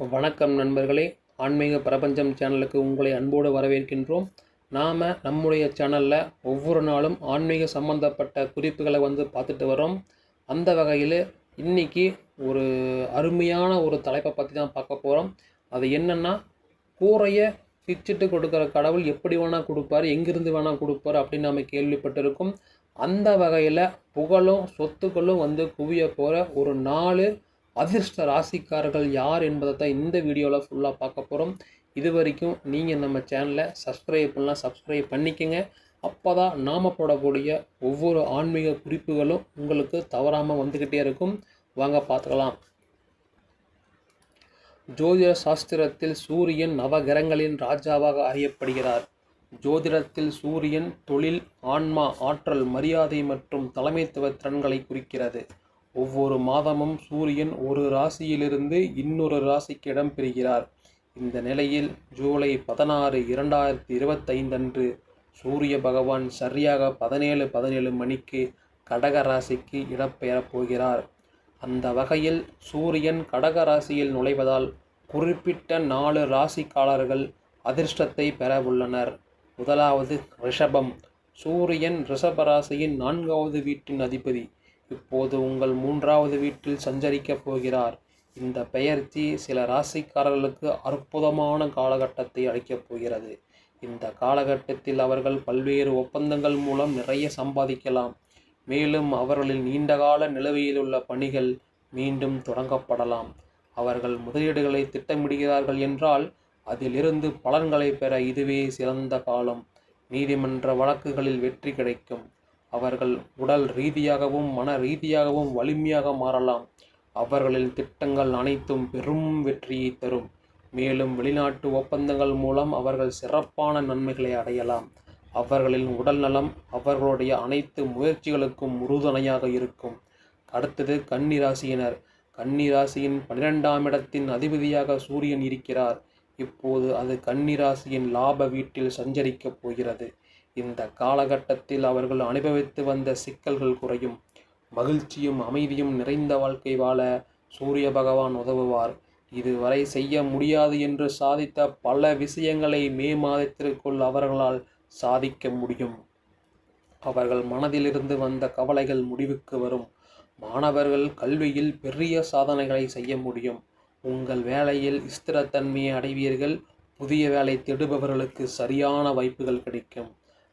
வணக்கம் நண்பர்களே. ஆன்மீக பிரபஞ்சம் சேனலுக்கு உங்களை அன்போடு வரவேற்கின்றோம். நாம் நம்முடைய சேனலில் ஒவ்வொரு நாளும் ஆன்மீக சம்பந்தப்பட்ட குறிப்புகளை வந்து பார்த்துட்டு வரோம் அந்த வகையில் இன்னைக்கு ஒரு அருமையான ஒரு தலைப்பை பற்றி தான் பார்க்க போகிறோம் அது என்னென்னா கூரையை பிச்சுட்டு கொடுக்குற கடவுள் எப்படி வேணால் கொடுப்பாரு எங்கிருந்து வேணால் கொடுப்பாரு அப்படின்னு நம்ம கேள்விப்பட்டிருக்கோம். அந்த வகையில் புகழும் சொத்துக்களும் வந்து குவிய போகிற ஒரு நாலு அதிர்ஷ்ட ராசிக்காரர்கள் யார் என்பதை தான் இந்த வீடியோவில் ஃபுல்லாக பார்க்க போகிறோம் இது வரைக்கும் நீங்கள் நம்ம சேனலை சப்ஸ்கிரைப் பண்ணலாம் சப்ஸ்கிரைப் பண்ணிக்கங்க. அப்போ தான் நாம் போடக்கூடிய ஒவ்வொரு ஆன்மீக குறிப்புகளும் உங்களுக்கு தவறாமல் வந்துக்கிட்டே இருக்கும். வாங்க பார்த்துக்கலாம். ஜோதிட சாஸ்திரத்தில் சூரியன் நவகிரகங்களின் ராஜாவாக அறியப்படுகிறார். ஜோதிடத்தில் சூரியன் தொழில் ஆன்மா ஆற்றல் மரியாதை மற்றும் தலைமைத்துவ திறன்களை குறிக்கிறது. ஒவ்வொரு மாதமும் சூரியன் ஒரு ராசியிலிருந்து இன்னொரு ராசிக்கு இடம்பெறுகிறார். இந்த நிலையில் ஜூலை பதினாறு இரண்டாயிரத்தி இருபத்தைந்து அன்று சூரிய பகவான் சரியாக பதினேழு பதினேழு மணிக்கு கடக ராசிக்கு இடம்பெயரப் போகிறார். அந்த வகையில் சூரியன் கடக ராசியில் நுழைவதால் குறிப்பிட்ட நாலு ராசிக்காரர்கள் அதிர்ஷ்டத்தை பெற உள்ளனர். முதலாவது ரிஷபம். சூரியன் ரிஷப ராசியின் நான்காவது வீட்டின் அதிபதி. இப்போது உங்கள் மூன்றாவது வீட்டில் சஞ்சரிக்கப் போகிறார். இந்த பெயர்ச்சி சில ராசிக்காரர்களுக்கு அற்புதமான காலகட்டத்தை அளிக்கப் போகிறது. இந்த காலகட்டத்தில் அவர்கள் பல்வேறு ஒப்பந்தங்கள் மூலம் நிறைய சம்பாதிக்கலாம். மேலும் அவர்களின் நீண்டகால நிலுவையில் உள்ள பணிகள் மீண்டும் தொடங்கப்படலாம். அவர்கள் முதலீடுகளை திட்டமிடுகிறார்கள் என்றால் அதிலிருந்து பலன்களை பெற இதுவே சிறந்த காலம். நீதிமன்ற வழக்குகளில் வெற்றி கிடைக்கும். அவர்கள் உடல் ரீதியாகவும் மன ரீதியாகவும் வலிமையாக மாறலாம். அவர்களின் திட்டங்கள் அனைத்தும் பெரும் வெற்றியை தரும். மேலும் வெளிநாட்டு ஒப்பந்தங்கள் மூலம் அவர்கள் சிறப்பான நன்மைகளை அடையலாம். அவர்களின் உடல் நலம் அவர்களுடைய அனைத்து முயற்சிகளுக்கும் உறுதுணையாக இருக்கும். அடுத்தது கன்னிராசியினர். கன்னிராசியின் பன்னிரெண்டாம் இடத்தின் அதிபதியாக சூரியன் இருக்கிறார். இப்போது அது கன்னிராசியின் லாப வீட்டில் சஞ்சரிக்கப் போகிறது. இந்த காலகட்டத்தில் அவர்கள் அனுபவித்து வந்த சிக்கல்கள் குறையும். மகிழ்ச்சியும் அமைதியும் நிறைந்த வாழ்க்கை வாழ சூரிய பகவான் உதவுவார். இதுவரை செய்ய முடியாது என்று சாதித்த பல விஷயங்களை மே மாதத்திற்குள் அவர்களால் சாதிக்க முடியும். அவர்கள் மனதிலிருந்து வந்த கவலைகள் முடிவுக்கு வரும். மாணவர்கள் கல்வியில் பெரிய சாதனைகளை செய்ய முடியும். உங்கள் வேலையில் ஸ்திரத்தன்மையை அடைவீர்கள். புதிய வேலை தேடுபவர்களுக்கு சரியான வாய்ப்புகள் கிடைக்கும்.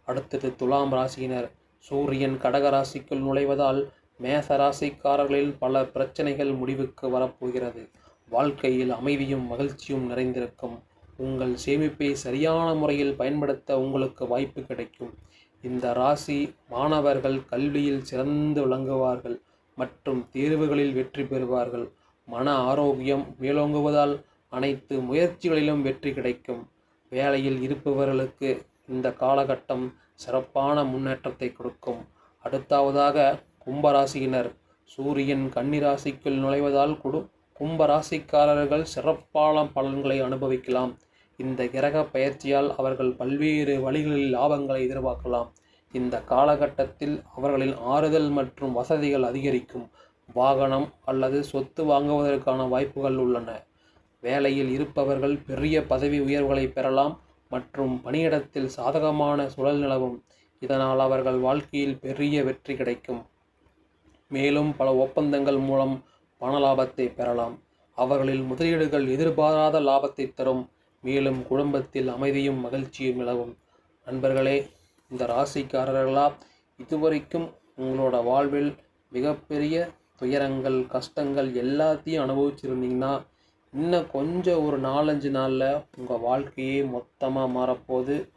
அடுத்தது துலாம் ராசியினர். சூரியன் கடக ராசிக்குள் நுழைவதால் மேச ராசிக்காரர்களில் பல பிரச்சனைகள் முடிவுக்கு வரப்போகிறது. வாழ்க்கையில் அமைதியும் மகிழ்ச்சியும் நிறைந்திருக்கும். உங்கள் சேமிப்பை சரியான முறையில் பயன்படுத்த உங்களுக்கு வாய்ப்பு கிடைக்கும். இந்த ராசி மாணவர்கள் கல்வியில் சிறந்து விளங்குவார்கள் மற்றும் தேர்வுகளில் வெற்றி பெறுவார்கள். மன ஆரோக்கியம் மேலோங்குவதால் அனைத்து முயற்சிகளிலும் வெற்றி கிடைக்கும். வேலையில் இருப்பவர்களுக்கு இந்த காலகட்டம் சிறப்பான முன்னேற்றத்தை கொடுக்கும். அடுத்தாவதாக கும்பராசியினர். சூரியன் கன்னிராசிக்குள் நுழைவதால் குடு கும்பராசிக்காரர்கள் சிறப்பான பலன்களை அனுபவிக்கலாம். இந்த கிரக பயிற்சியால் அவர்கள் பல்வேறு வழிகளில் லாபங்களை எதிர்பார்க்கலாம். இந்த காலகட்டத்தில் அவர்களின் ஆறுதல் மற்றும் வசதிகள் அதிகரிக்கும். வாகனம் அல்லது சொத்து வாங்குவதற்கான வாய்ப்புகள் உள்ளன. வேலையில் இருப்பவர்கள் பெரிய பதவி உயர்வுகளை பெறலாம். மற்றும் பணியிடத்தில் சாதகமான சுழல் நிலவும். இதனால் அவர்கள் வாழ்க்கையில் பெரிய வெற்றி கிடைக்கும். மேலும் பல ஒப்பந்தங்கள் மூலம் பண லாபத்தை பெறலாம். அவர்களில் முதலீடுகள் எதிர்பாராத லாபத்தை தரும். மேலும் குடும்பத்தில் அமைதியும் மகிழ்ச்சியும் நிலவும். நண்பர்களே இந்த ராசிக்காரர்களா இதுவரைக்கும் உங்களோட வாழ்வில் மிகப்பெரிய துயரங்கள் கஷ்டங்கள் எல்லாத்தையும் அனுபவிச்சிருந்தீங்கன்னா இன்னும் கொஞ்சம் ஒரு நாலஞ்சு நாளில் உங்கள் வாழ்க்கையே மொத்தமாக மாறப்போகுது.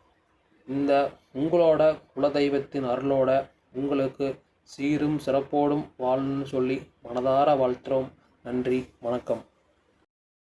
இந்த உங்களோட குலதெய்வத்தின் அருளோட உங்களுக்கு சீரும் சிறப்போடும் வாழணும்னு சொல்லி மனதார வாழ்த்துறோம். நன்றி வணக்கம்.